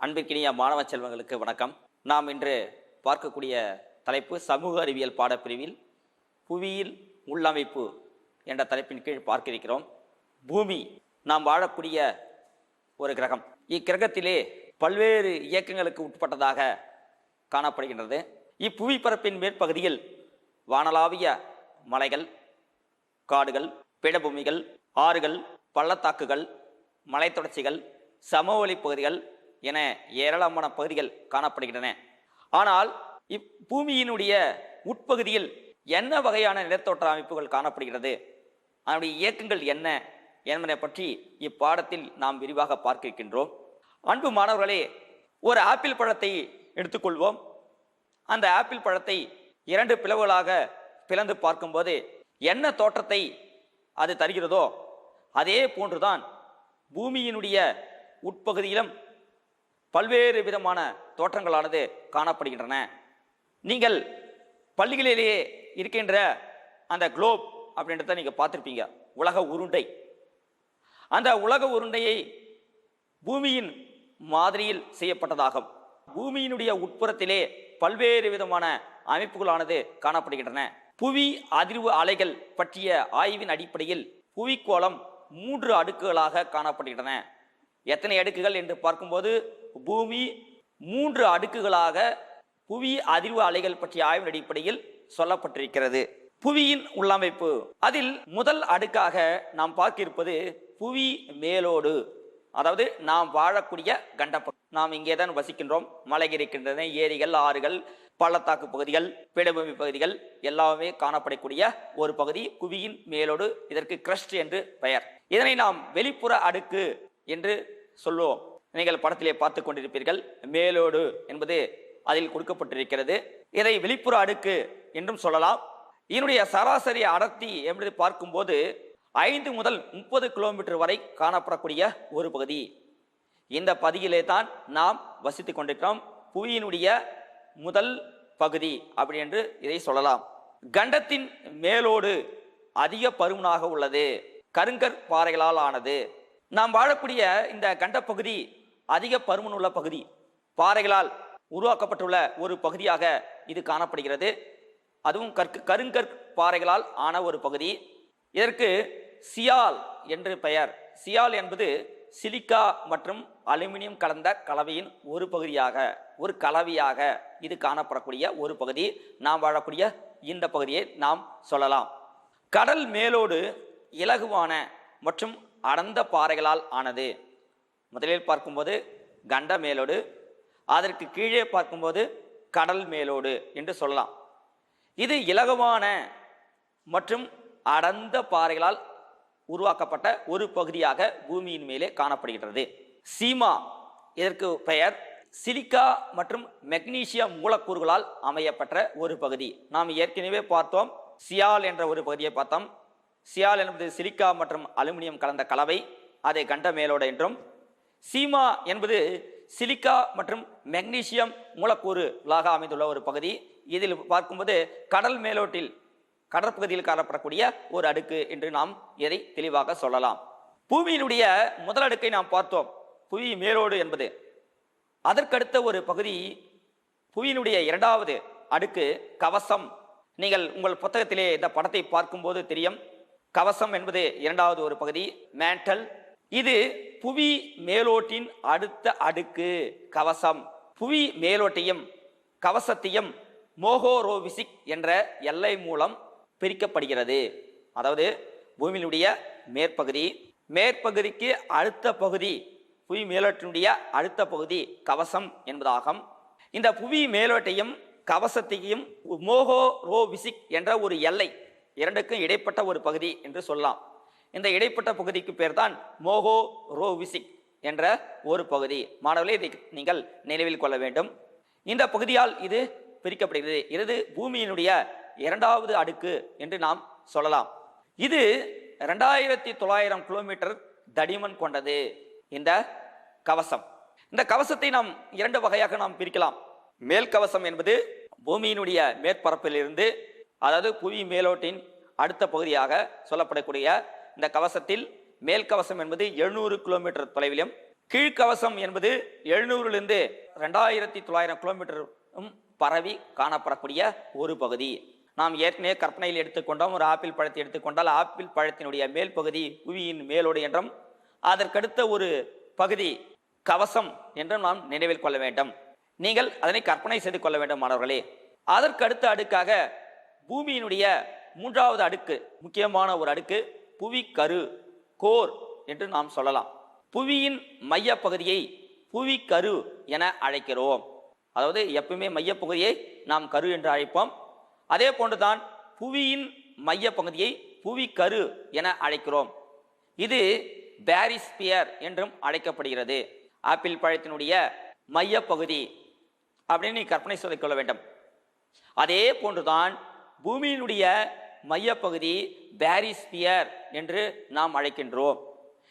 அன்பிற்கினிய மாணவ செல்வங்களுக்கு வணக்கம். நாம் இன்று பார்க்கக்கூடிய தலைப்பு சமூக அறிவியல் பாடப்பிரிவில் புவியியல் உள்ளமைப்பு என்ற தலைப்பின் கீழ் பார்க்க இருக்கிறோம் பூமி நாம் வாழக்கூடிய ஒரு கிரகம். இக்கிரகத்திலே பல்வேறு இயக்கங்களுக்கு உட்பட்டதாக காணப்படுகின்றது. இப்புவி பரப்பின் மேற்பகுதியில் வானளாவிய மலைகள் காடுகள் பீடபூமிகள் ஆறுகள் பள்ளத்தாக்குகள் மலைத்தொடர்ச்சிகள் சமவெளி பகுதிகள் என ஏராளமான பகுதிகள் காணப்படுகின்றன. ஆனால் இப்பூமியினுடைய உட்பகுதியில் என்ன வகையான நிலத்தோற்ற அமைப்புகள் காணப்படுகிறது? அதனுடைய இயக்கங்கள் என்ன? என்பதை பற்றி இப்பாடத்தில் நாம் விரிவாக பார்க்க இருக்கின்றோம் அன்பு மாணவர்களே ஒரு ஆப்பிள் பழத்தை எடுத்துக்கொள்வோம். அந்த ஆப்பிள் பழத்தை இரண்டு பிளவுகளாக பிளந்து பார்க்கும்போது என்ன தோற்றத்தை அது தருகிறதோ அதே போன்றுதான் பூமியினுடைய உட்பகுதியிலும் பல்வேறு விதமான தோற்றங்களானது காணப்படுகின்றன. நீங்கள் பள்ளிகளிலேயே இருக்கின்ற அந்த குளோப் அப்படின்றத நீங்கள் பார்த்துருப்பீங்க. உலக உருண்டை. அந்த உலக உருண்டையை பூமியின் மாதிரியில் செய்யப்பட்டதாகும். பூமியினுடைய உட்புறத்திலே பல்வேறு விதமான அமைப்புகளானது காணப்படுகின்றன. புவி அதிர்வு அலைகள் பற்றிய ஆய்வின் அடிப்படையில் புவிக்கோளம் மூன்று அடுக்குகளாக காணப்படுகின்றன. எத்தனை அடுக்குகள் என்று பார்க்கும்போது பூமி மூன்று அடுக்குகளாக புவி அதிர்வு அலைகள் பற்றிய ஆய்வின் அடிப்படையில் சொல்லப்பட்டிருக்கிறது. புவியின் உள்ளமைப்பு. அதில் முதல் அடுக்காக நாம் பார்க்க இருப்பது புவி மேலோடு. அதாவது நாம் வாழக்கூடிய கண்டப்பகுதி. நாம் இங்கே தான் வசிக்கின்றோம். மலை இருக்கின்றன ஏரிகள் ஆறுகள் பள்ளத்தாக்கு பகுதிகள் பீடபூமி பகுதிகள் எல்லாமே காணப்படக்கூடிய ஒரு பகுதி புவியின் மேலோடு. இதற்கு கிரஸ்ட் என்று பெயர். இதனை நாம் வெளிப்புற அடுக்கு என்று சொல்லுவோம். நீங்கள் படத்திலே பார்த்து கொண்டிருப்பீர்கள். மேலோடு என்பது அதில் கொடுக்கப்பட்டிருக்கிறது. இதை வெளிப்புற அடுக்கு என்றும் சொல்லலாம். இதனுடைய சராசரி அடர்த்தி என்பது பார்க்கும்போது ஐந்து முதல் முப்பது கிலோமீட்டர் வரை காணப்படக்கூடிய ஒரு பகுதி. இந்த பகுதியிலே தான் நாம் வசித்துக் கொண்டிருக்கிறோம். புவியினுடைய முதல் பகுதி அப்படி என்று இதை சொல்லலாம். கண்டத்தின் மேலோடு அதிக பருமனாக உள்ளது. கருங்கற் பாறைகளால் ஆனது. நாம் வாழக்கூடிய இந்த கண்டப்பகுதி அதிக பருமன் உள்ள பகுதி. பாறைகளால் உருவாக்கப்பட்டுள்ள ஒரு பகுதியாக இது காணப்படுகிறது. அதுவும் கற்கு கருங்கற் பாறைகளால் ஆன ஒரு பகுதி. இதற்கு சியால் என்று பெயர். சியால் என்பது சிலிக்கா மற்றும் அலுமினியம் கலந்த கலவையின் ஒரு பகுதியாக ஒரு கலவையாக இது காணப்படக்கூடிய ஒரு பகுதி. நாம் வாழக்கூடிய இந்த பகுதியை நாம் சொல்லலாம். கடல் மேலோடு இலகுவான மற்றும் அடர்ந்த பாறைகளால் ஆனது. முதலில் பார்க்கும்போது கண்ட மேலோடு அதற்கு கீழே பார்க்கும்போது கடல் மேலோடு என்று சொல்லலாம். இது இலகுவான மற்றும் அடர்ந்த பாறைகளால் உருவாக்கப்பட்ட ஒரு பகுதியாக பூமியின் மேலே காணப்படுகின்றது. சீமா இதற்கு பெயர். சிலிக்கா மற்றும் மெக்னீசியம் மூலக்கூறுகளால் அமையப்பட்ட ஒரு பகுதி. நாம் ஏற்கனவே பார்த்தோம் சியால் என்ற ஒரு பகுதியை பார்த்தோம். சியால் என்பது சிலிக்கா மற்றும் அலுமினியம் கலந்த கலவை. அதை கண்ட மேலோடு என்றும் சீமா என்பது சிலிக்கா மற்றும் மெக்னீசியம் மூலக்கூறுகளாக அமைந்துள்ள ஒரு பகுதி. இதில் பார்க்கும்போது கடல் மேலோட்டில் கடற்பகுதியில் காணப்படக்கூடிய ஒரு அடுக்கு என்று நாம் இதை தெளிவாக சொல்லலாம். பூமியினுடைய முதல் அடுக்கை நாம் பார்த்தோம். புவி மேலோடு என்பது. அதற்கடுத்த ஒரு பகுதி புவியினுடைய இரண்டாவது அடுக்கு கவசம். நீங்கள் உங்கள் புத்தகத்திலே இந்த படத்தை பார்க்கும்போது தெரியும். கவசம் என்பது இரண்டாவது ஒரு பகுதி மேண்டல் இது புவி மேலோட்டின் அடுத்த அடுக்கு கவசம். புவி மேலோட்டையும் கவசத்தையும் மோகோரோவிசிக் என்ற எல்லை மூலம் பிரிக்கப்படுகிறது. அதாவது பூமியினுடைய மேற்பகுதி. மேற்பகுதிக்கு அடுத்த பகுதி புவி மேலோட்டினுடைய அடுத்த பகுதி கவசம் என்பதாகும். இந்த புவி மேலோட்டையும் கவசத்தையும் மோகோரோவிசிக் என்ற ஒரு எல்லை இரண்டுக்கும் இடைப்பட்ட ஒரு பகுதி என்று சொல்லலாம். இந்த இடைப்பட்ட பகுதிக்கு பேர் தான் மோகோ ரோவிசிக் என்ற ஒரு பகுதி. மாணவர்களே இதை நீங்கள் நினைவில் கொள்ள வேண்டும். இந்த பகுதியால் இது பிரிக்கப்படுகிறது. இது பூமியினுடைய இரண்டாவது அடுக்கு என்று நாம் சொல்லலாம். இது ரெண்டாயிரத்தி தொள்ளாயிரம் கிலோமீட்டர் தடிமன் கொண்டது. இந்த கவசம். இந்த கவசத்தை நாம் இரண்டு வகையாக நாம் பிரிக்கலாம். மேல் கவசம் என்பது பூமியினுடைய மேற்பரப்பிலிருந்து அதாவது புவி மேலோட்டின் அடுத்த பகுதியாக சொல்லப்படக்கூடிய இந்த கவசத்தில் மேல் கவசம் என்பது எழுநூறு கிலோமீட்டர் தொலைவிலும் கீழ்க்கவசம் என்பது எழுநூறுலிருந்து ரெண்டாயிரத்தி தொள்ளாயிரம் கிலோமீட்டரும் பரவி காணப்படக்கூடிய ஒரு பகுதி. நாம் ஏற்கனவே கற்பனையில் எடுத்துக்கொண்டோம் ஒரு ஆப்பிள் பழத்தை எடுத்துக்கொண்டால் ஆப்பிள் பழத்தினுடைய மேல் பகுதி புவியின் மேலோடு என்றும் அதற்கடுத்த ஒரு பகுதி கவசம் என்றும் நாம் நினைவில் கொள்ள வேண்டும். நீங்கள் அதனை கற்பனை செய்து கொள்ள வேண்டும் மாணவர்களே. அதற்கடுத்த அடுக்காக பூமியினுடைய மூன்றாவது அடுக்கு முக்கியமான ஒரு அடுக்கு புவி கரு கோர் என்று நாம் சொல்லலாம். புவியின் மைய பகுதியை புவி கரு என அழைக்கிறோம். அதாவது எப்பவுமே மையப்பகுதியை நாம் கரு என்று அழைப்போம். அதே போன்றுதான் புவியின் மைய பகுதியை புவி கரு என அழைக்கிறோம். இது பேரிஸ்பியர் என்றும் அழைக்கப்படுகிறது. ஆப்பிள் பழத்தினுடைய மையப்பகுதி அப்படின்னு நீ கற்பனை சொல்லிக்கொள்ள வேண்டும். அதே போன்றுதான் பூமியினுடைய மையப்பகுதி பேரிஸ்பியர் என்று நாம் அழைக்கின்றோம்.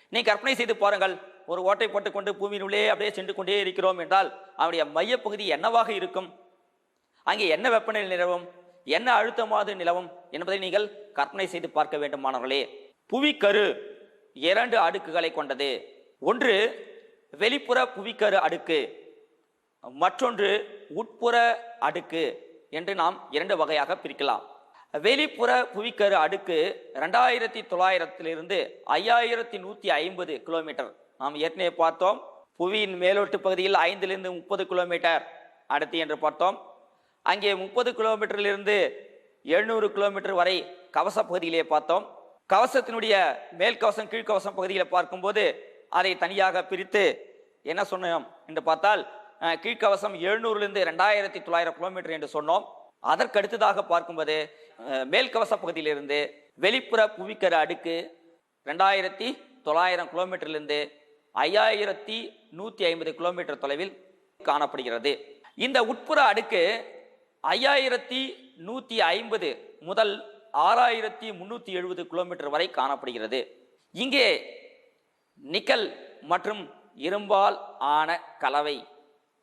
நீ கற்பனை செய்து பாருங்கள். ஒரு ஓட்டை போட்டுக்கொண்டு பூமியினுள்ளே அப்படியே சென்று கொண்டே இருக்கிறோம் என்றால் அவனுடைய மையப்பகுதி என்னவாக இருக்கும்? அங்கே என்ன வெப்பநிலை நிலவும்? என்ன அழுத்தமாவது நிலவும்? என்பதை நீங்கள் கற்பனை செய்து பார்க்க வேண்டுமானவர்களே புவிக்கரு இரண்டு அடுக்குகளை கொண்டது. ஒன்று வெளிப்புற புவிக்கரு அடுக்கு மற்றொன்று உட்புற அடுக்கு. என்று நாம் இரண்டு வகையாக பிரிக்கலாம். வெளிப்புற புவிக்கரு அடுக்கு ரெண்டாயிரத்தி தொள்ளாயிரத்திலிருந்து ஐயாயிரத்தி நூற்றி ஐம்பது கிலோமீட்டர். நாம் ஏற்கனவே பார்த்தோம் புவியின் மேலோட்டு பகுதியில் ஐந்திலிருந்து முப்பது கிலோமீட்டர் அடர்த்தி என்று பார்த்தோம். அங்கே முப்பது கிலோமீட்டரிலிருந்து எழுநூறு கிலோமீட்டர் வரை கவச பகுதியிலே பார்த்தோம். கவசத்தினுடைய மேல் கவசம் கீழ்க்கவசம் பகுதியில் பார்க்கும்போது அதை தனியாக பிரித்து என்ன சொன்னோம் என்று பார்த்தால் கீழ்கவசம் கீழ்க்கவசம் எழுநூறுலேருந்து ரெண்டாயிரத்தி தொள்ளாயிரம் கிலோமீட்டர் என்று சொன்னோம். அதற்கு அடுத்ததாக பார்க்கும்போது மேல்கவச பகுதியிலிருந்து வெளிப்புற புவிக்கர அடுக்கு ரெண்டாயிரத்தி தொள்ளாயிரம் கிலோமீட்டர்லேருந்து ஐயாயிரத்தி நூற்றி ஐம்பது கிலோமீட்டர் தொலைவில் காணப்படுகிறது. இந்த உட்புற அடுக்கு ஐயாயிரத்தி நூற்றி ஐம்பது முதல் ஆறாயிரத்தி முந்நூற்றி எழுபது கிலோமீட்டர் வரை காணப்படுகிறது. இங்கே நிக்கல் மற்றும் இரும்பால் ஆன கலவை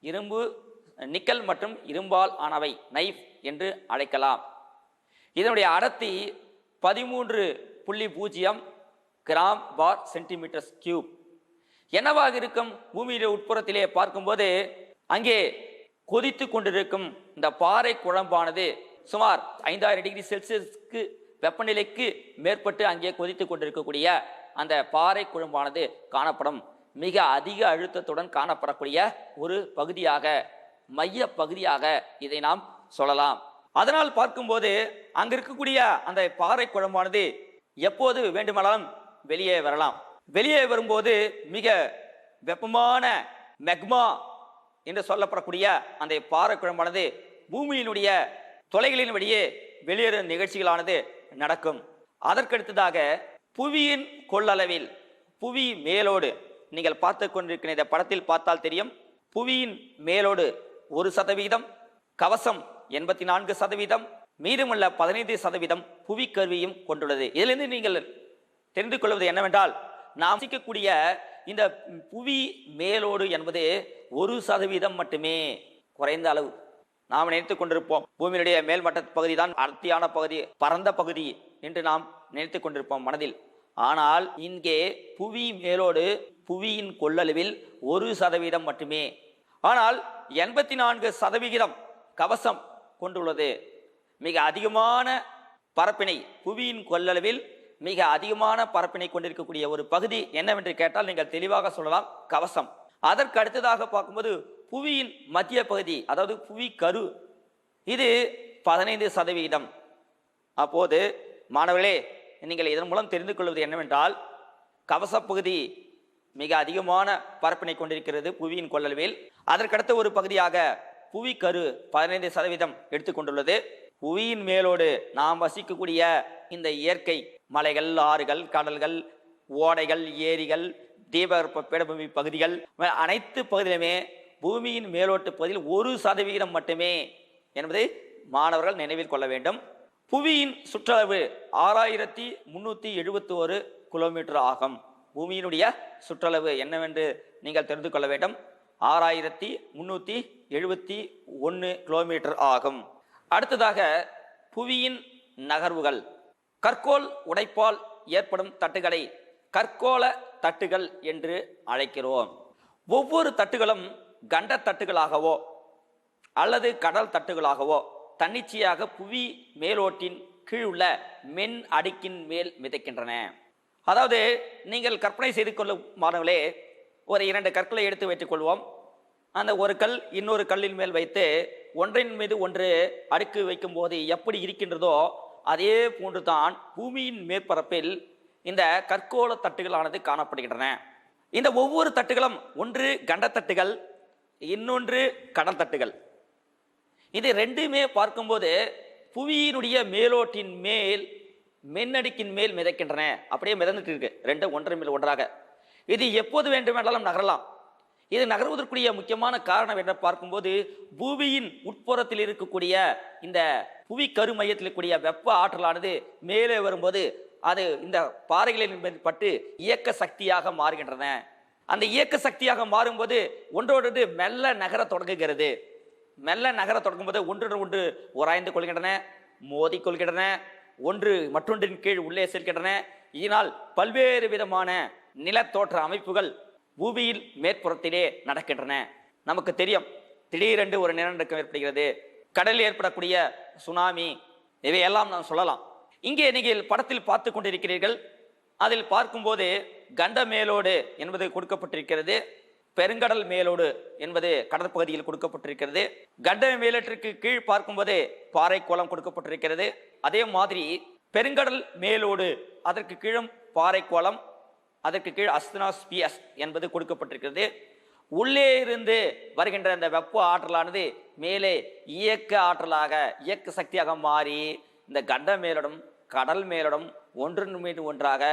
இரும்பு நிக்கல் மற்றும் இரும்பால் ஆனவை நைஃப் என்று அழைக்கலாம். இதனுடைய அடர்த்தி பதிமூன்று புள்ளி பூஜ்ஜியம் கிராம் பார் சென்டிமீட்டர்ஸ் கியூப் என்னவாக இருக்கும்? பூமியில உட்புறத்திலே பார்க்கும்போது அங்கே கொதித்து கொண்டிருக்கும் இந்த பாறை குழம்பானது சுமார் ஐந்தாயிரம் டிகிரி செல்சியஸ்க்கு வெப்பநிலைக்கு மேற்பட்டு அங்கே கொதித்து கொண்டிருக்கக்கூடிய அந்த பாறை குழம்பானது காணப்படும். மிக அதிக அழுத்தத்துடன் காணப்படக்கூடிய ஒரு பகுதியாக மைய பகுதியாக இதை நாம் சொல்லலாம். அதனால் பார்க்கும்போது அங்க இருக்கக்கூடிய அந்த பாறை குழம்பானது எப்போது வேண்டுமானாலும் வெளியே வரலாம். வெளியே வரும்போது மிக வெப்பமான மெக்மா என்று சொல்லப்படக்கூடிய அந்த பாறை குழம்பானது பூமியினுடைய தொலைகளின் வழியே வெளியேறும் நிகழ்ச்சிகளானது நடக்கும். அதற்கடுத்ததாக புவியின் கொள்ளளவில் புவி மேலோடு நீங்கள் பார்த்து கொண்டிருக்கிற இந்த படத்தில் பார்த்தால் தெரியும். புவியின் மேலோடு ஒரு சதவீதம் கவசம் எண்பத்தி நான்கு சதவீதம் மீதமுள்ள பதினைந்து சதவீதம் புவி கருவியும் கொண்டுள்ளது. இதிலிருந்து நீங்கள் தெரிந்து கொள்வது என்னவென்றால் நாம் வசிக்கக்கூடிய இந்த புவி மேலோடு என்பது ஒரு சதவீதம் மட்டுமே குறைந்த அளவு. நாம் நினைத்துக் கொண்டிருப்போம் பூமியினுடைய மேல்மட்ட பகுதி தான் அடர்த்தியான பகுதி பரந்த பகுதி என்று நாம் நினைத்துக் கொண்டிருப்போம் மனதில். ஆனால் இங்கே புவி மேலோடு புவியின் கொள்ளளவில் ஒரு சதவீதம் மட்டுமே. ஆனால் எண்பத்தி நான்கு சதவிகிதம் கவசம் கொண்டுள்ளது. மிக அதிகமான பரப்பினை புவியின் கொள்ளளவில் மிக அதிகமான பரப்பினை கொண்டிருக்கக்கூடிய ஒரு பகுதி என்னவென்று கேட்டால் நீங்கள் தெளிவாக சொல்லலாம் கவசம். அதற்கு அடுத்ததாக பார்க்கும்போது புவியின் மத்திய பகுதி அதாவது புவி கரு. இது பதினைந்து சதவிகிதம். அப்போது மாணவர்களே நீங்கள் இதன் மூலம் தெரிந்து கொள்வது என்னவென்றால் கவசப்பகுதி மிக அதிகமான பரப்பினை கொண்டிருக்கிறது புவியின் கொள்ளல்வேல் அதற்கடுத்த ஒரு பகுதியாக புவி கரு பதினைந்து சதவீதம் எடுத்துக்கொண்டுள்ளது. புவியின் மேலோடு நாம் வசிக்கக்கூடிய இந்த இயற்கை மலைகள் ஆறுகள் கடல்கள் ஓடைகள் ஏரிகள் தீபகற்ப பீடபூமி பகுதிகள் அனைத்து பகுதியிலுமே பூமியின் மேலோட்டு பகுதியில் ஒரு சதவிகிதம் மட்டுமே என்பதை மாணவர்கள் நினைவில் கொள்ள வேண்டும். புவியின் சுற்றளவு ஆறாயிரத்தி முன்னூற்றி எழுபத்தி ஒரு கிலோமீட்டர் ஆகும். பூமியினுடைய சுற்றளவு என்னவென்று நீங்கள் தெரிந்து கொள்ள வேண்டும். ஆறாயிரத்தி முன்னூற்றி எழுபத்தி ஒன்று கிலோமீட்டர் ஆகும். அடுத்ததாக புவியின் நகர்வுகள். கற்கோல் உடைப்பால் ஏற்படும் தட்டுகளை கற்கோள தட்டுகள் என்று அழைக்கிறோம். ஒவ்வொரு தட்டுகளும் கண்ட தட்டுகளாகவோ அல்லது கடல் தட்டுகளாகவோ தன்னிச்சையாக புவி மேலோட்டின் கீழ் உள்ள மென் அடுக்கின் மேல் மிதக்கின்றன. அதாவது நீங்கள் கற்பனை செய்து கொள்ளும் மாணவர்களே ஒரு இரண்டு கற்களை எடுத்து வைத்துக்கொள்வோம் அந்த ஒரு கல் இன்னொரு கல்லின் மேல் வைத்து ஒன்றின் மீது ஒன்று அடுக்கு வைக்கும்போது எப்படி இருக்கின்றதோ அதே போன்று தான் பூமியின் மேற்பரப்பில் இந்த கற்கோள தட்டுகளானது காணப்படுகின்றன. இந்த ஒவ்வொரு தட்டுகளும் ஒன்று கண்டத்தட்டுகள் இன்னொன்று கடல் தட்டுகள் இது ரெண்டுமே பார்க்கும்போது புவியினுடைய மேலோட்டின் மேல் மின்னடுக்கின் மேல் மிதக்கின்றன. அப்படியே மிதந்துட்டு இருக்கு. ரெண்டு ஒன்றரை மேல் ஒன்றாக. இது எப்போது வேண்டுமென்றாலும் நகரலாம். இது நகர்வதற்குரிய முக்கியமான காரணம் என்ன பார்க்கும்போது பூமியின் உட்புறத்தில் இருக்கக்கூடிய இந்த புவி கருமையத்தில் இருக்கக்கூடிய வெப்ப ஆற்றலானது மேலே வரும்போது அது இந்த பாறைகளின் பட்டு இயக்க சக்தியாக மாறுகின்றன. அந்த இயக்க சக்தியாக மாறும்போது ஒன்றோடு மெல்ல நகர தொடங்குகிறது. மெல்ல நகர தொடங்கும்போது ஒன்றுடன் ஒன்று உராய்ந்து கொள்கின்றன மோதிக்கொள்கின்றன ஒன்று மற்றொன்றின் கீழ் உள்ளே செல்கின்றன. இதனால் பல்வேறு விதமான நிலத்தோற்ற அமைப்புகள் பூமியில் மேற்புறத்திலே நடக்கின்றன. நமக்கு தெரியும் திடீரென்று ஒரு நிலநடுக்கம் ஏற்படுகிறது. கடலில் ஏற்படக்கூடிய சுனாமி இவையெல்லாம் நாம் சொல்லலாம். இங்கே நீங்கள் படத்தில் பார்த்து கொண்டிருக்கிறீர்கள். அதில் பார்க்கும்போது கண்ட மேலோடு என்பது கொடுக்கப்பட்டிருக்கிறது. பெருங்கடல் மேலோடு என்பது கடற்பகுதியில் கொடுக்கப்பட்டிருக்கிறது. கண்ட மேலற்றிற்கு கீழ் பார்க்கும்போது பாறை கோலம் கொடுக்கப்பட்டிருக்கிறது. அதே மாதிரி பெருங்கடல் மேலோடு அதற்கு கீழும் பாறைக்கோளம் அதற்கு கீழ் அஸ்தனாஸ்பியஸ் என்பது கொடுக்கப்பட்டிருக்கிறது. உள்ளே இருந்து வருகின்ற அந்த வெப்ப ஆற்றலானது மேலே இயக்க ஆற்றலாக இயக்க சக்தியாக மாறி இந்த கண்ட மேலோடும் கடல் மேலோடும் ஒன்று மீது ஒன்றாக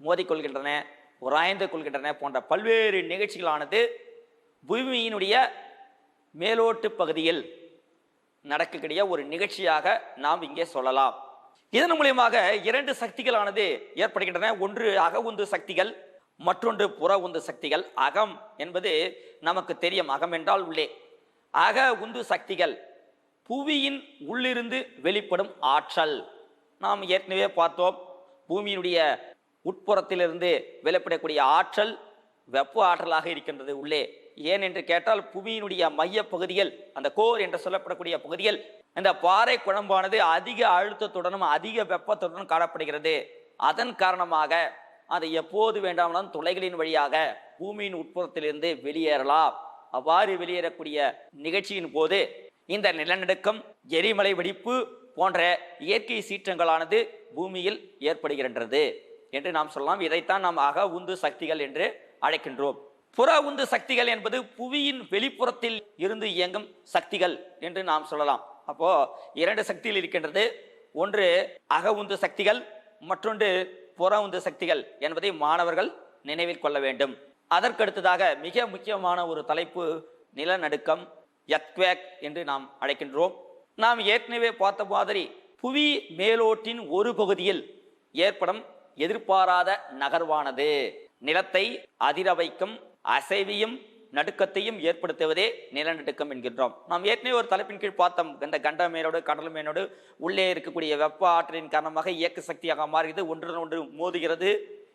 மோதிக்கொள்கின்றன உராய்ந்து கொள்கின்றன போன்ற பல்வேறு நிகழ்ச்சிகளானது பூமியினுடைய மேலோட்டு பகுதியில் நடக்கக்கூடிய ஒரு நிகழ்ச்சியாக நாம் இங்கே சொல்லலாம். இதன் மூலியமாக இரண்டு சக்திகளானது ஏற்படுகின்றன. ஒன்று அக உந்து சக்திகள் மற்றொன்று புற உந்து சக்திகள். அகம் என்பது நமக்கு தெரியும். அகம் என்றால் உள்ளே. அக உந்து சக்திகள் புவியின் உள்ளிருந்து வெளிப்படும் ஆற்றல். நாம் ஏற்கனவே பார்த்தோம். பூமியினுடைய உட்புறத்திலிருந்து வெளிப்படக்கூடிய ஆற்றல் வெப்ப ஆற்றலாக இருக்கின்றது உள்ளே. ஏன் என்று கேட்டால் புவியினுடைய மைய பகுதிகள் அந்த கோர் என்று சொல்லப்படக்கூடிய பகுதிகள் இந்த பாறை குழம்பானது அதிக அழுத்தத்துடனும் அதிக வெப்பத்துடனும் காணப்படுகிறது. அதன் காரணமாக அது எப்போது வேண்டாமலும் துளைகளின் வழியாக பூமியின் உட்புறத்திலிருந்து வெளியேறலாம். அவ்வாறு வெளியேறக்கூடிய நிகழ்ச்சியின் போது இந்த நிலநடுக்கம் எரிமலை வெடிப்பு போன்ற இயற்கை சீற்றங்களானது பூமியில் ஏற்படுகின்றது. என்று நாம் சொல்லலாம். இதைத்தான் நாம் அக உந்து சக்திகள் என்று அழைக்கின்றோம். புற உந்து சக்திகள் என்பது புவியின் வெளிப்புறத்தில் இருந்து இயங்கும் சக்திகள் என்று நாம் சொல்லலாம். அப்போ இரண்டு சக்திகள் இருக்கின்றது. ஒன்று அக உந்து சக்திகள் மற்றொன்று புற உந்து சக்திகள் என்பதை மாணவர்கள் நினைவில் கொள்ள வேண்டும். அதற்கடுத்ததாக மிக முக்கியமான ஒரு தலைப்பு நிலநடுக்கம் எத்வேக் என்று நாம் அழைக்கின்றோம். நாம் ஏற்கனவே பார்த்த மாதிரி புவி மேலோட்டின் ஒரு பகுதியில் ஏற்படும் எதிர்பாராத நகர்வானது. நிலத்தை அதிர வைக்கும் அசைவையும் நடுக்கத்தையும் ஏற்படுத்துவதே நிலநடுக்கம் என்கின்றோம். நாம் ஏற்கனவே ஒரு தலைப்பின் கீழ் பார்த்தோம். இந்த கண்ட மேலோடு கடல் மேலோடு உள்ளே இருக்கக்கூடிய வெப்ப ஆற்றலின் காரணமாக இயக்க சக்தியாக மாறுகிறது ஒன்றுடன் ஒன்று மோதுகிறது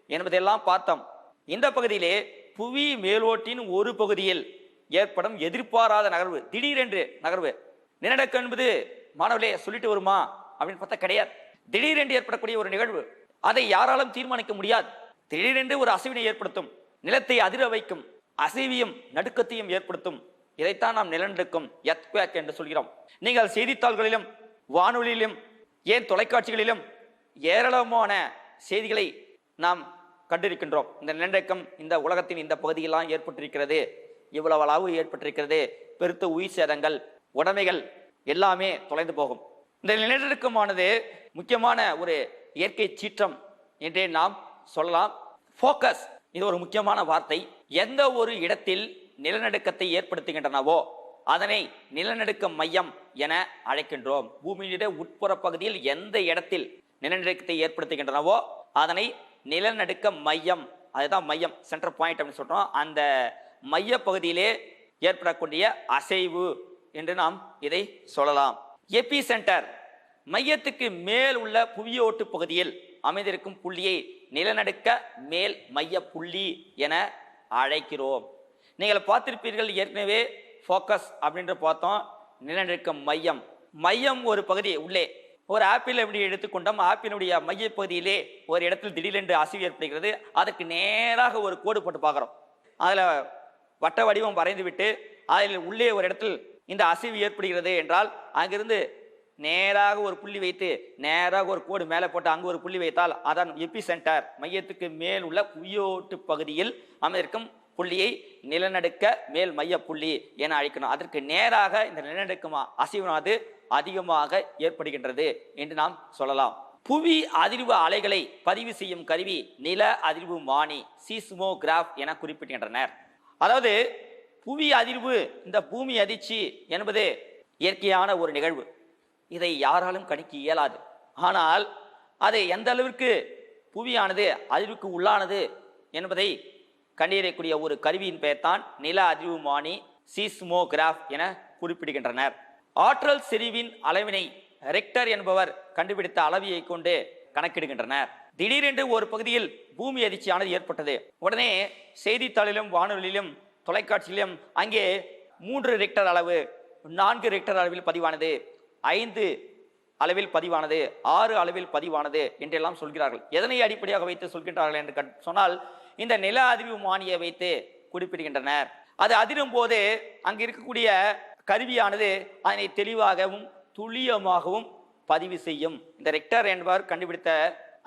என்பதெல்லாம் பார்த்தோம். இந்த பகுதியிலே புவி மேலோட்டின் ஒரு பகுதியில் ஏற்படும் எதிர்பாராத நகர்வு திடீரென்று நகர்வு. நிலநடுக்கம் என்பது மாணவர்களே சொல்லிட்டு வருமா அப்படின்னு பார்த்தா கிடையாது. திடீரென்று ஏற்படக்கூடிய ஒரு நிகழ்வு அதை யாராலும் தீர்மானிக்க முடியாது. திடீரென்று ஒரு அசைவினை ஏற்படுத்தும். நிலத்தை அதிர வைக்கும் அசைவியும் நடுக்கத்தையும் ஏற்படுத்தும். இதைத்தான் நாம் நிலநடுக்கம் எத்குவேக் என்று சொல்கிறோம். நீங்கள் செய்தித்தாள்களிலும் வானொலியிலும் ஏன் தொலைக்காட்சிகளிலும் ஏராளமான செய்திகளை நாம் கண்டிருக்கின்றோம். இந்த நிலநடுக்கம் இந்த உலகத்தின் இந்த பகுதியெல்லாம் ஏற்பட்டிருக்கிறது. இவ்வளவு அளவு ஏற்பட்டிருக்கிறது. பெருத்த உயிர் சேதங்கள் உடைமைகள் எல்லாமே தொலைந்து போகும். இந்த நிலநடுக்கமானது முக்கியமான ஒரு இயற்கை சீற்றம் என்றே நாம் சொல்லலாம். ஃபோக்கஸ் இது ஒரு முக்கியமான வார்த்தை. எந்த ஒரு இடத்தில் நிலநடுக்கத்தை ஏற்படுத்துகின்றனவோ அதனை நிலநடுக்க மையம் என அழைக்கின்றோம். பூமியினுடைய உட்புற பகுதியில் எந்த இடத்தில் நிலநடுக்கத்தை ஏற்படுத்துகின்றனவோ அதனை நிலநடுக்க மையம் அதுதான் மையம் சென்டர் பாயிண்ட் அப்படின்னு சொல்றோம். அந்த மைய பகுதியிலே ஏற்படக்கூடிய அசைவு என்று நாம் இதை சொல்லலாம். எபி சென்டர் மையத்துக்கு மேல் உள்ள புவியோட்டு பகுதியில் அமைந்திருக்கும் புள்ளியை நிலநடுக்க மேல் மைய புள்ளி என அழைக்கிறோம். நீங்கள் பார்த்திருப்பீர்கள் ஏற்கனவே ஃபோக்கஸ் அப்படின்ற பார்த்தோம். நிலநடுக்கம் மையம். மையம் ஒரு பகுதி உள்ளே. ஒரு ஆப்பிள் எப்படி எடுத்துக்கொண்டோம். ஆப்பிளுடைய மைய பகுதியிலே ஒரு இடத்தில் திடீரென்று அசைவு ஏற்படுகிறது. அதுக்கு நேராக ஒரு கோடு போட்டு பார்க்குறோம். அதில் வட்ட வடிவம் வரைந்து விட்டு அதில் உள்ளே ஒரு இடத்தில் இந்த அசைவு ஏற்படுகிறது என்றால் அங்கிருந்து நேராக ஒரு புள்ளி வைத்து நேராக ஒரு கோடு மேலே போட்டு அங்கு ஒரு புள்ளி வைத்தால் அதன் எபி சென்டர் மையத்துக்கு மேல் உள்ள குயோட்டு பகுதியில் அமைந்திருக்கும் புள்ளியை நிலநடுக்க மேல் மைய புள்ளி என அழைக்கணும். அதற்கு நேராக இந்த நிலநடுக்கம் அசைவானது அதிகமாக ஏற்படுகின்றது என்று நாம் சொல்லலாம். புவி அதிர்வு அலைகளை பதிவு செய்யும் கருவி நில அதிர்வு மானி சீஸ்மோகிராஃப் என குறிப்பிடுகின்றனர். அதாவது புவி அதிர்வு இந்த பூமி அதிர்ச்சி என்பது இயற்கையான ஒரு நிகழ்வு. இதை யாராலும் கணிக்க இயலாது. ஆனால் அது எந்த அளவிற்கு புவியானது அதிர்வுக்கு உள்ளானது என்பதை கண்டறியக்கூடிய ஒரு கருவியின் பெயர்தான் நில அதிர்வுமானி சீஸ்மோகிராஃப் என குறிப்பிடுகின்றனர். ஆற்றல் செறிவின் அளவினை ரெக்டர் என்பவர் கண்டுபிடித்த அளவியை கொண்டு கணக்கிடுகின்றனர். திடீரென்று ஒரு பகுதியில் பூமி அதிர்ச்சியானது ஏற்பட்டது. உடனே செய்தித்தாளிலும் வானொலியிலும் தொலைக்காட்சியிலும் அங்கே மூன்று ரெக்டர் அளவு நான்கு ரெக்டர் அளவில் பதிவானது. ஐந்து அளவில் பதிவானது ஆறு அளவில் பதிவானது என்றெல்லாம் சொல்கிறார்கள். எதனை அடிப்படையாக வைத்து சொல்கின்றார்கள் என்று சொன்னால் இந்த நில அதிர்வு மானியை வைத்து குறிப்பிடுகின்றனர். அது அதிரும் போது அங்கு இருக்கக்கூடிய கருவியானது அதனை தெளிவாகவும் துல்லியமாகவும் பதிவு செய்யும். இந்த ரெக்டர் என்பவர் கண்டுபிடித்த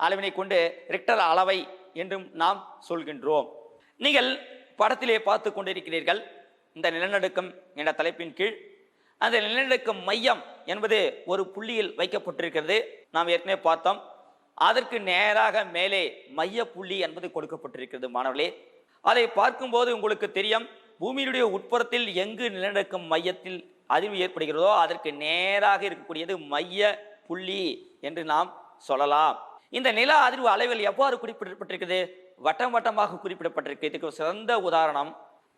அளவினை கொண்டு ரெக்டர் அளவை என்றும் நாம் சொல்கின்றோம். நீங்கள் படத்திலே பார்த்து கொண்டிருக்கிறீர்கள். இந்த நிலநடுக்கம் என்ற தலைப்பின் கீழ் அந்த நிலநடுக்கம் மையம் என்பது ஒரு புள்ளியில் வைக்கப்பட்டிருக்கிறது. நாம் ஏற்கனவே பார்த்தோம். அதற்கு நேராக மேலே மைய புள்ளி என்பது கொடுக்கப்பட்டிருக்கிறது மாணவர்களே. அதை பார்க்கும்போது உங்களுக்கு தெரியும். பூமியினுடைய உட்புறத்தில் எங்கு நிலநடுக்கம் மையத்தில் அதிர்வு ஏற்படுகிறதோ அதற்கு நேராக இருக்கக்கூடியது மைய புள்ளி என்று நாம் சொல்லலாம். இந்த நில அதிர்வு அளவில் எவ்வாறு குறிப்பிடப்பட்டிருக்கிறது? வட்டம் வட்டமாக குறிப்பிடப்பட்டிருக்கு. இதுக்கு சிறந்த உதாரணம்.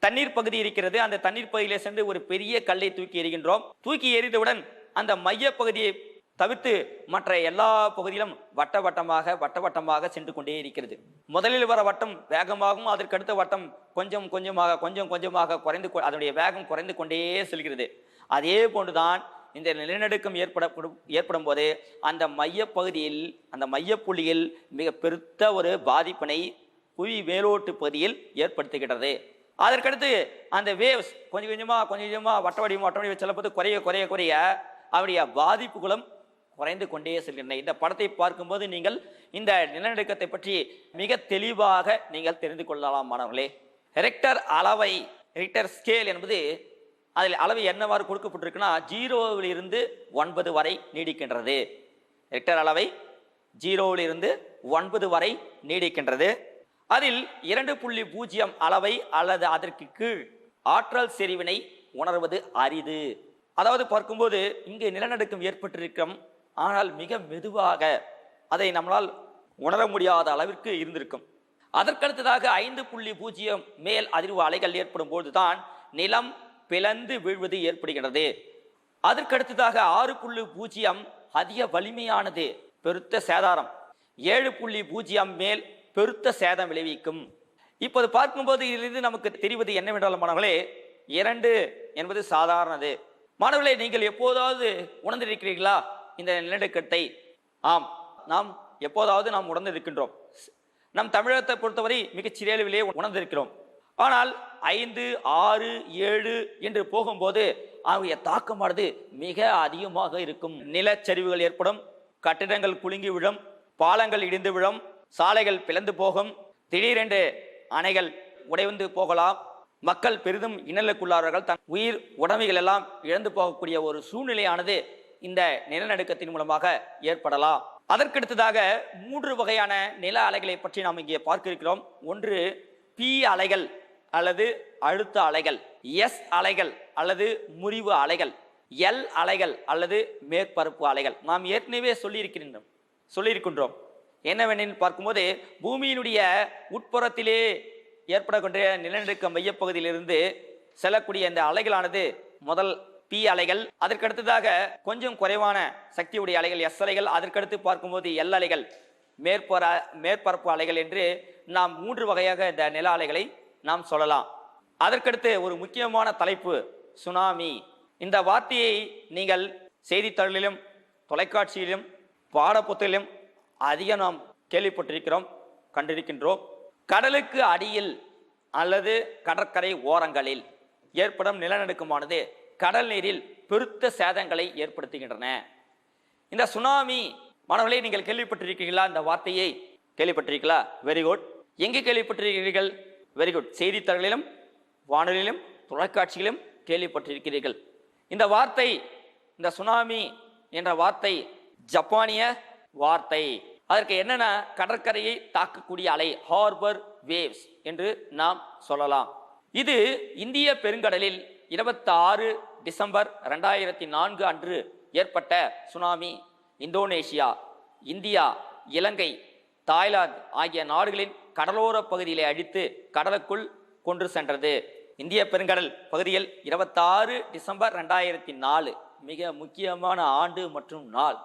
தண்ணீர் பகுதி இருக்கிறது. அந்த தண்ணீர் பகுதியிலே சென்று ஒரு பெரிய கல்லை தூக்கி எறிகின்றோம். தூக்கி எறிந்தவுடன் அந்த மைய பகுதியை தவிர்த்து மற்ற எல்லா பகுதியிலும் வட்ட வட்டமாக வட்ட வட்டமாக சென்று கொண்டே இருக்கிறது. முதலில் வர வட்டம் வேகமாகவும் அதற்கடுத்த வட்டம் கொஞ்சம் கொஞ்சமாக கொஞ்சம் கொஞ்சமாக குறைந்து கொ- அதனுடைய வேகம் குறைந்து கொண்டே செல்கிறது. அதே போன்றுதான் இந்த நிலநடுக்கம் ஏற்படப்படும் ஏற்படும் போது அந்த மையப்பகுதியில் அந்த மையப்புள்ளியில் மிக பெருத்த ஒரு பாதிப்பினை புவி மேலோட்டு பகுதியில் ஏற்படுத்துகின்றது. அதற்கடுத்து அந்த வேவ்ஸ் கொஞ்சம் கொஞ்சமாக கொஞ்சம் கொஞ்சமாக வட்ட வடிவம் வட்ட வடிவம் செல்லப்போது குறைய குறைய குறைய அவருடைய பாதிப்புகளும் குறைந்து கொண்டே செல்கின்றன. இந்த படத்தை பார்க்கும்போது நீங்கள் இந்த நிலநடுக்கத்தை பற்றி மிக தெளிவாக நீங்கள் தெரிந்து கொள்ளலாம் மாணவர்களே. ரெக்டர் அளவை ரெக்டர் ஸ்கேல் என்பது அதில் அளவு என்னவாறு கொடுக்கப்பட்டிருக்குன்னா ஜீரோவிலிருந்து ஒன்பது வரை நீடிக்கின்றது. ரெக்டர் அளவை ஜீரோவிலிருந்து ஒன்பது வரை நீடிக்கின்றது. அதில் இரண்டு புள்ளி பூஜ்ஜியம் அளவை அல்லது அதற்கு கீழ் ஆற்றல் செறிவினை உணர்வது அரிது. அதாவது பார்க்கும்போது இங்கு நிலநடுக்கம் ஏற்பட்டிருக்கும் ஆனால் மிக மெதுவாக அதை நம்மளால் உணர முடியாத அளவிற்கு இருந்திருக்கும். அதற்கடுத்ததாக ஐந்து புள்ளி பூஜ்ஜியம் மேல் அதிர்வு அலைகள் ஏற்படும் போதுதான் நிலம் பிளந்து வீழ்வது ஏற்படுகிறது. அதற்கடுத்ததாக ஆறு புள்ளி பூஜ்ஜியம் அதிக வலிமையானது பெருத்த சேதாரம். ஏழு புள்ளி பூஜ்ஜியம் மேல் பெருத்த சேதம் விளைவிக்கும். இப்போது பார்க்கும்போது இதிலிருந்து நமக்கு தெரிவது என்னவென்றால் மாணவர்களே இரண்டு என்பது சாதாரணது. மாணவர்களே நீங்கள் எப்போதாவது உணர்ந்திருக்கிறீர்களா? இந்த நிலநடுக்கத்தை. ஆம் நாம் எப்போதாவது நாம் உணர்ந்திருக்கின்றோம். நம் தமிழகத்தை பொறுத்தவரை மிகச் சிறியளவிலே உணர்ந்திருக்கிறோம். ஆனால் ஐந்து ஆறு ஏழு என்று போகும்போது அவருடைய தாக்கமானது மிக அதிகமாக இருக்கும். நிலச்சரிவுகள் ஏற்படும் கட்டிடங்கள் குலுங்கி விழும் பாலங்கள் இடிந்து விழும் சாலைகள் பிளந்து போகும். திடீரென்று அணைகள் உடைந்து போகலாம். மக்கள் பெரிதும் இன்னலுக்குள்ளார்கள். தன் உயிர் உடமைகள் எல்லாம் இழந்து போகக்கூடிய ஒரு சூழ்நிலையானது இந்த நிலநடுக்கத்தின் மூலமாக ஏற்படலாம். அதற்கடுத்ததாக மூன்று வகையான நில அலைகளை பற்றி நாம் இங்கே பார்க்க இருக்கிறோம் ஒன்று பி அலைகள் அல்லது அழுத்த அலைகள் எஸ் அலைகள் அல்லது முறிவு அலைகள் எல் அலைகள் அல்லது மேற்பரப்பு அலைகள். நாம் ஏற்கனவே சொல்லியிருக்கின்றோம். சொல்லியிருக்கின்றோம். என்னவெனில் பார்க்கும்போது பூமியினுடைய உட்புறத்திலே ஏற்படக்கூடிய நிலநடுக்க மையப்பகுதியிலிருந்து செல்லக்கூடிய இந்த அலைகளானது முதல் பி அலைகள். அதற்கடுத்ததாக கொஞ்சம் குறைவான சக்தியுடைய அலைகள் எஸ் அலைகள். அதற்கடுத்து பார்க்கும்போது எல் அலைகள் மேற்பர மேற்பரப்பு அலைகள் என்று நாம் மூன்று வகையாக இந்த நில அலைகளை நாம் சொல்லலாம். அதற்கடுத்து ஒரு முக்கியமான தலைப்பு சுனாமி. இந்த வார்த்தையை நீங்கள் செய்தித்தாளிலும் தொலைக்காட்சியிலும் பாடப்புத்தகிலும் அதிகம் நாம் கேள்விப்பட்டிருக்கிறோம் கண்டிருக்கின்றோம். கடலுக்கு அடியில் அல்லது கடற்கரை ஓரங்களில் ஏற்படும் நிலநடுக்கமானது கடல் நீரில் பெருத்த சேதங்களை ஏற்படுத்துகின்றன. இந்த சுனாமி மாணவர்களே நீங்கள் கேள்விப்பட்டிருக்கிறீர்களா இந்த வார்த்தையை கேள்விப்பட்டிருக்கீங்களா வெரி குட் எங்கே கேள்விப்பட்டிருக்கிறீர்கள்? Very good செய்தித்தாள்களிலும் வானொலியிலும் தொலைக்காட்சியிலும் கேள்விப்பட்டிருக்கிறீர்கள். இந்த வார்த்தை இந்த சுனாமி என்ற வார்த்தை ஜப்பானிய வார்த்தை. அதற்கு என்னென்ன கடற்கரையை தாக்கக்கூடிய அலை ஹார்பர் வேவ்ஸ் என்று நாம் சொல்லலாம். இது இந்திய பெருங்கடலில் 26 டிசம்பர் ரெண்டாயிரத்தி நான்கு அன்று ஏற்பட்ட tsunami Indonesia India Ilangai Thailand ஆகிய நாடுகளின் கடலோர பகுதிகளை அழித்து கடலுக்குள் கொண்டு சென்றது. இந்திய பெருங்கடல் பகுதியில் 26 டிசம்பர் ரெண்டாயிரத்தி நாலு மிக முக்கியமான ஆண்டு மற்றும் நாள்.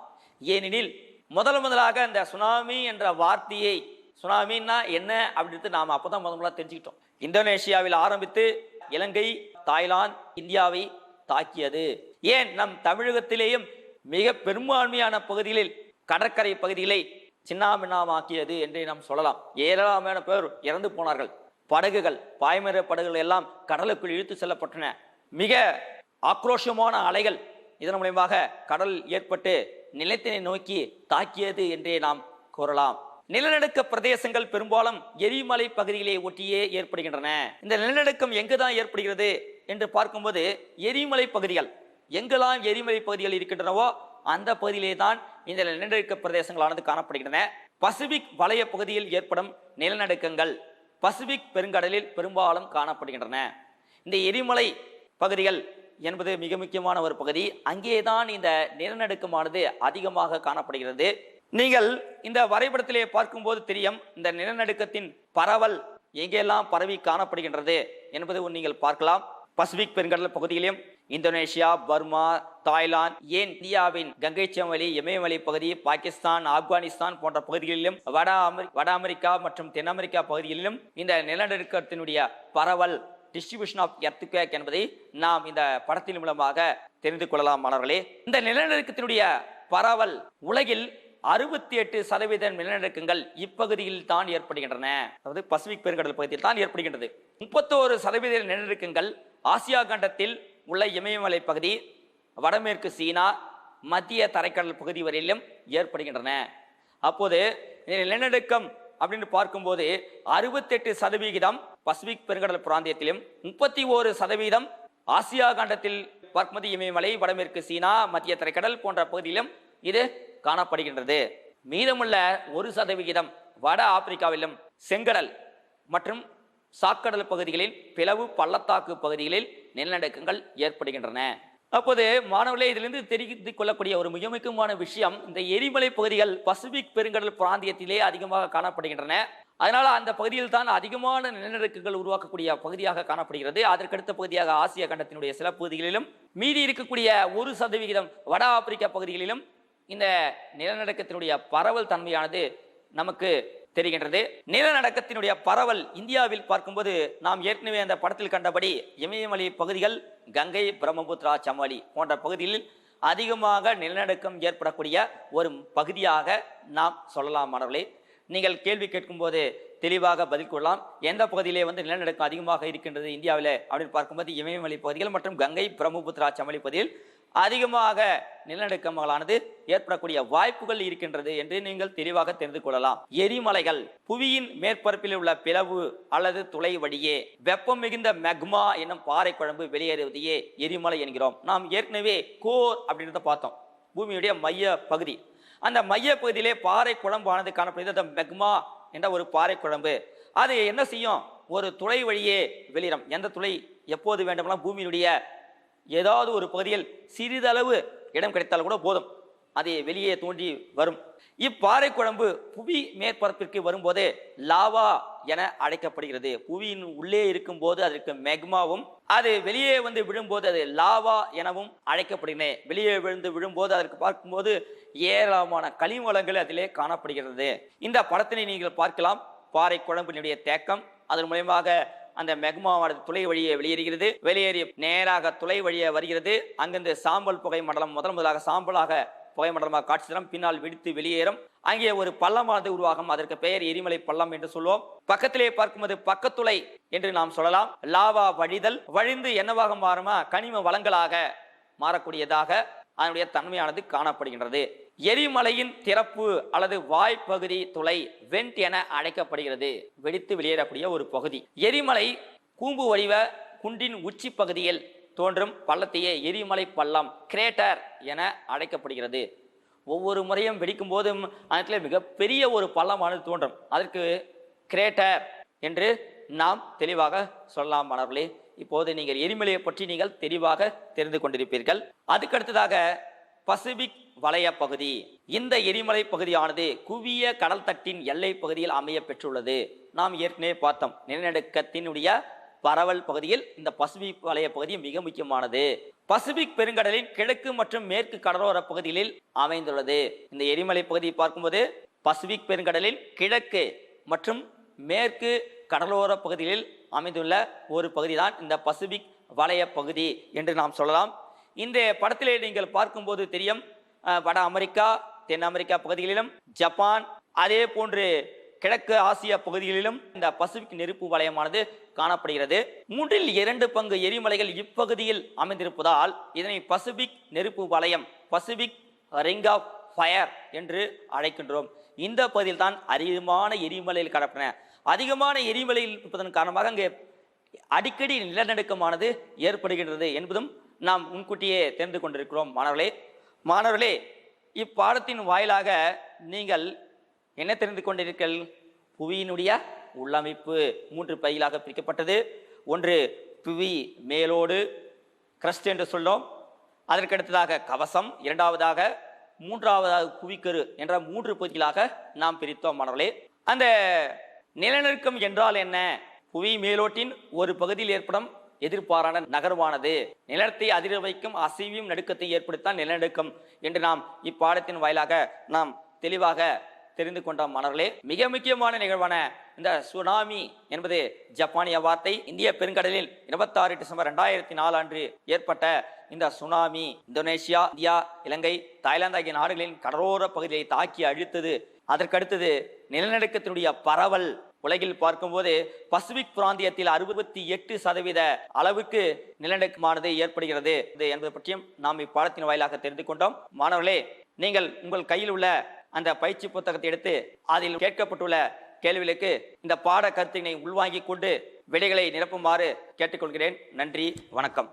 ஏனெனில் முதல் முதலாக இந்த சுனாமி என்ற வார்த்தையை சுனாமின்னா என்ன அப்படின்றது நாம் அப்பதான் முதல் முதலாக தெரிஞ்சுக்கிட்டோம். இந்தோனேஷியாவில் ஆரம்பித்து இலங்கை தாய்லாந்து இந்தியாவை தாக்கியது. ஏன்? நம் தமிழகத்திலேயும் மிக பெரும்பான்மையான பகுதிகளில் கடற்கரை பகுதிகளை சின்னாமின்னாமாக்கியது என்று நாம் சொல்லலாம். ஏராளமான பேர் இறந்து போனார்கள். படகுகள் பாய்மர படகுகள் எல்லாம் கடலுக்குள் இழுத்து செல்லப்பட்டன. மிக ஆக்ரோஷமான அலைகள் இதன் மூலயமாக கடல் ஏற்பட்டு நிலத்தினை நோக்கி தாக்கியது என்றே நாம் கூறலாம். நிலநடுக்க பிரதேசங்கள் பெரும்பாலும் எரிமலை பகுதிகளை ஒட்டியே ஏற்படுகின்றன. இந்த நிலநடுக்கம் எங்குதான் ஏற்படுகிறது என்று பார்க்கும்போது எரிமலை பகுதிகள் எங்கெல்லாம் எரிமலை பகுதிகள் இருக்கின்றனவோ அந்த பகுதியிலே தான் இந்த நிலநடுக்க பிரதேசங்களானது காணப்படுகின்றன. பசிபிக் வலய பகுதியில் ஏற்படும் நிலநடுக்கங்கள் பசிபிக் பெருங்கடலில் பெரும்பாலும் காணப்படுகின்றன. இந்த எரிமலை பகுதிகள் என்பது மிக முக்கியமான ஒரு பகுதி. அங்கேதான் இந்த நிலநடுக்கமானது அதிகமாக காணப்படுகிறது. நீங்கள் இந்த வரைபடத்திலே பார்க்கும்போது தெரியும் இந்த நிலநடுக்கத்தின் பரவல் எங்கெல்லாம் பரவி காணப்படுகின்றது என்பது நீங்கள் பார்க்கலாம். பசிபிக் பெருங்கடல் பகுதியிலும் இந்தோனேஷியா பர்மா தாய்லாந்து ஏன் இந்தியாவின் கங்கை சமவெளி இமயமலை பகுதி பாகிஸ்தான் ஆப்கானிஸ்தான் போன்ற பகுதிகளிலும் வட அமெரி வட அமெரிக்கா மற்றும் தென் அமெரிக்கா பகுதிகளிலும் இந்த நிலநடுக்கத்தினுடைய பரவல் டிஸ்ட்ரிபியூஷன் ஆஃப் எர்த்குவேக் என்பதை நாம் இந்த படத்தின் மூலமாக தெரிந்து கொள்ளலாம் மாணவர்களே. இந்த நிலநடுக்கத்தினுடைய பரவல் உலகில் அறுபத்தி எட்டு சதவீத நிலநடுக்கங்கள் இப்பகுதியில் தான் ஏற்படுகின்றன. அதாவது பசிபிக் பெருங்கடல் பகுதியில் தான் ஏற்படுகின்றது. முப்பத்தோரு சதவீத நிலநடுக்கங்கள் ஆசியா கண்டத்தில் உள்ள இமயமலை பகுதி வடமேற்கு சீனா மத்திய தரைக்கடல் பகுதி வரையிலும் ஏற்படுகின்றன. அப்போது இந்த நிலநடுக்கம் அப்படின்னு பார்க்கும்போது அறுபத்தெட்டு சதவிகிதம் பசிபிக் பெருங்கடல் பிராந்தியத்திலும் முப்பத்தி ஓரு சதவீதம் ஆசியா கண்டத்தில் பர்மதி இமயமலை வடமேற்கு சீனா மத்திய தரைக்கடல் போன்ற பகுதியிலும் இது காணப்படுகின்றது. மீதமுள்ள ஒரு சதவிகிதம் வட ஆப்பிரிக்காவிலும் செங்கடல் மற்றும் சாக்கடல் பகுதிகளில் பிளவு பள்ளத்தாக்கு பகுதிகளில் நிலநடுக்கங்கள் ஏற்படுகின்றன. அப்போது மாணவர்களே இதிலிருந்து தெரிந்து கொள்ளக்கூடிய ஒரு மிக முக்கியமான விஷயம் இந்த எரிமலை பகுதிகள் பசிபிக் பெருங்கடல் பிராந்தியத்திலே அதிகமாக காணப்படுகின்றன. அதனால் அந்த பகுதியில் தான் அதிகமான நிலநடுக்கங்கள் உருவாக்கக்கூடிய பகுதியாக காணப்படுகிறது. அதற்கடுத்த பகுதியாக ஆசிய கண்டத்தினுடைய சில பகுதிகளிலும் மீதி இருக்கக்கூடிய ஒரு சதவிகிதம் வட ஆப்பிரிக்கா பகுதிகளிலும் இந்த நிலநடுக்கத்தினுடைய பரவல் தன்மையானது நமக்கு தெரிகின்றது. நிலநடுக்கத்தினுடைய பரவல் இந்தியாவில் பார்க்கும்போது நாம் ஏற்கனவே அந்த படத்தில் கண்டபடி இமயமலை பகுதிகள் கங்கை பிரம்மபுத்ரா சமாளி போன்ற பகுதிகளில் அதிகமாக நிலநடுக்கம் ஏற்படக்கூடிய ஒரு பகுதியாக நாம் சொல்லலாம் மாணவர்களே. நீங்கள் கேள்வி கேட்கும்போது தெளிவாக பதில் கொள்ளலாம் எந்த பகுதியிலே வந்து நிலநடுக்கம் அதிகமாக இருக்கின்றது இந்தியாவில் அப்படின்னு பார்க்கும்போது இமயமலை பகுதிகள் மற்றும் கங்கை பிரம்மபுத்திரா சமவெளி பகுதியில் அதிகமாக நிலநடுக்கங்களானது ஏற்படக்கூடிய வாய்ப்புகள் இருக்கின்றது என்று நீங்கள் தெளிவாக தெரிந்து கொள்ளலாம். எரிமலைகள் புவியின் மேற்பரப்பில் உள்ள பிளவு அல்லது துளை வழியே வெப்பம் மிகுந்த மெக்மா என்னும் பாறை குழம்பு வெளியேறுவதையே எரிமலை என்கிறோம். நாம் ஏற்கனவே கோர் அப்படின்றத பார்த்தோம். பூமியுடைய மைய பகுதி. அந்த மைய பகுதியிலே பாறை குழம்பானது காணப்படுகிறது. அந்த மெக்மா என்ற ஒரு பாறை குழம்பு. அது என்ன செய்யும்? ஒரு துளை வழியே வெளியிடும் எந்த துளை? எப்போது வேண்டுமெல்லாம் பூமியினுடைய ஏதாவது ஒரு பகுதியில் சிறிதளவு இடம் கிடைத்தால் கூட போதும். அது வெளியே தோன்றி வரும். இப்பாறை குழம்பு புவி மேற்பரப்பிற்கு வரும்போது லாவா என அழைக்கப்படுகிறது. புவியின் உள்ளே இருக்கும் போது அதற்கு மெக்மாவும் அது வெளியே வந்து விழும்போது அது லாவா எனவும் அழைக்கப்படுகிறது வெளியே விழுந்து விழும்போது அதற்கு பார்க்கும்போது ஏராளமான கனிமலங்கள் அதிலே காணப்படுகிறது. இந்த படத்தினை நீங்கள் பார்க்கலாம். பாறை குழம்பினுடைய தேக்கம் அதன் மூலயமாக அந்த மெக்மாவானது துளை வழியே வெளியேறுகிறது. வெளியேறி நேராக துளை வழியே வருகிறது. அங்கிருந்து சாம்பல் புகை மண்டலம் முதல் முதலாக சாம்பலாக புகைமண்டலமாக காட்சி தரும் பின்னால் வெடித்து வெளியேறும். அங்கே ஒரு பள்ளமானது உருவாகும். அதற்கு பெயர் எரிமலை பள்ளம் என்று சொல்லுவோம் பக்கத்திலே பார்க்கும்போது பக்கத்துளை என்று நாம் சொல்லலாம். லாவா வழிதல் வழிந்து என்னவாக மாறுமா? கனிம வளங்களாக மாறக்கூடியதாக அதனுடைய தன்மையானது காணப்படுகின்றது. எரிமலையின் திறப்பு அல்லது வாய்ப்பகுதி துளை வெண்ட் என அழைக்கப்படுகிறது. வெடித்து வெளியேறக்கூடிய ஒரு பகுதி. எரிமலை கூம்பு வடிவ குண்டின் உச்சி பகுதியில் தோன்றும் பள்ளத்தையே எரிமலை பள்ளம் கிரேட்டர் என அழைக்கப்படுகிறது. ஒவ்வொரு முறையும் வெடிக்கும் போதும் அதில் மிகப்பெரிய ஒரு பள்ளமானது தோன்றும். அதற்கு கிரேட்டர் என்று நாம் தெளிவாக சொல்லலாம் மாணவர்களே. இப்போது நீங்கள் எரிமலையை பற்றி நீங்கள் தெளிவாக தெரிந்து கொண்டிருப்பீர்கள். அதுக்கடுத்ததாக பசிபிக் வலய பகுதி. இந்த எரிமலை பகுதியானது குவிய கடல் தட்டின் எல்லை பகுதியில் அமைய பெற்றுள்ளது. நாம் ஏற்கனவே பார்த்தோம். நிலநடுக்கத்தினுடைய பரவல் பகுதியில் இந்த பசிபிக் வலய பகுதி மிக முக்கியமானது. பசிபிக் பெருங்கடலின் கிழக்கு மற்றும் மேற்கு கடலோர பகுதிகளில் அமைந்துள்ளது. இந்த எரிமலை பகுதியை பார்க்கும்போது பசிபிக் பெருங்கடலின் கிழக்கு மற்றும் மேற்கு கடலோர பகுதிகளில் அமைந்துள்ள ஒரு பகுதிதான் இந்த பசிபிக் வலய பகுதி என்று நாம் சொல்லலாம். இந்த படத்திலே நீங்கள் பார்க்கும்போது தெரியும் வட அமெரிக்கா தென் அமெரிக்கா பகுதிகளிலும் ஜப்பான் அதே போன்று கிழக்கு ஆசிய பகுதிகளிலும் இந்த பசிபிக் நெருப்பு வலயமானது காணப்படுகிறது. மூன்றில் இரண்டு பங்கு எரிமலைகள் இப்பகுதியில் அமைந்திருப்பதால் இதனை பசிபிக் நெருப்பு வலயம் பசிபிக் ரிங் ஆஃப் ஃபயர் என்று அழைக்கின்றோம். இந்த பகுதியில் தான் அதிகமான எரிமலைகள் கடப்பின அதிகமான எரிமலையில் இருப்பதன் காரணமாக அங்கே அடிக்கடி நிலநடுக்கமானது ஏற்படுகின்றது என்பதும் நாம் முன்கூட்டியே தெரிந்து கொண்டிருக்கிறோம். மாணவர்களே மாணவர்களே இப்பாடத்தின் வாயிலாக நீங்கள் என்ன தெரிந்து கொண்டிருக்கீர்கள் புவியினுடைய உள்ளமைப்பு மூன்று பகுதிகளாக பிரிக்கப்பட்டது. ஒன்று புவி மேலோடு கிரஸ்ட் என்று சொல்லும் அதற்கடுத்ததாக கவசம் இரண்டாவதாக மூன்றாவதாக குவிக்கரு என்ற மூன்று பகுதிகளாக நாம் பிரித்தோம் மாணவர்களே. அந்த நிலநடுக்கம் என்றால் என்ன? புவி மேலோட்டின் ஒரு பகுதியில் ஏற்படும் எதிர்பாரான நகர்வானது. நிலத்தை அதிர வைக்கும் அசைவியும் நடுக்கத்தை ஏற்படுத்தான் நிலநடுக்கம் என்று நாம் இப்பாடத்தின் வாயிலாக நாம் தெளிவாக தெரிந்து கொண்டோம் மாணவர்களே மிக முக்கியமான நிகழ்வான இந்த சுனாமி என்பது ஜப்பானிய வார்த்தை. இந்திய பெருங்கடலில் இருபத்தாறு டிசம்பர் ரெண்டாயிரத்தி நாலு அன்று ஏற்பட்ட இந்த tsunami Indonesia India Ilangai Thailand ஆகிய நாடுகளின் கடலோர பகுதியை தாக்கி அழித்தது. அதற்கடுத்தது நிலநடுக்கத்தினுடைய பரவல். உலகில் பார்க்கும்போது பசிபிக் பிராந்தியத்தில் அறுபத்தி எட்டு சதவீத அளவுக்கு நிலநடுக்கமானது ஏற்படுகிறது இது என்பது பற்றியும் நாம் இப்பாடத்தின் வாயிலாக தெரிந்து கொண்டோம். மாணவர்களே நீங்கள் உங்கள் கையில் உள்ள அந்த பயிற்சி புத்தகத்தை எடுத்து அதில் கேட்கப்பட்டுள்ள கேள்விகளுக்கு இந்த பாட கருத்தினை உள்வாங்கிக் கொண்டு விடைகளை நிரப்புமாறு கேட்டுக்கொள்கிறேன். நன்றி வணக்கம்.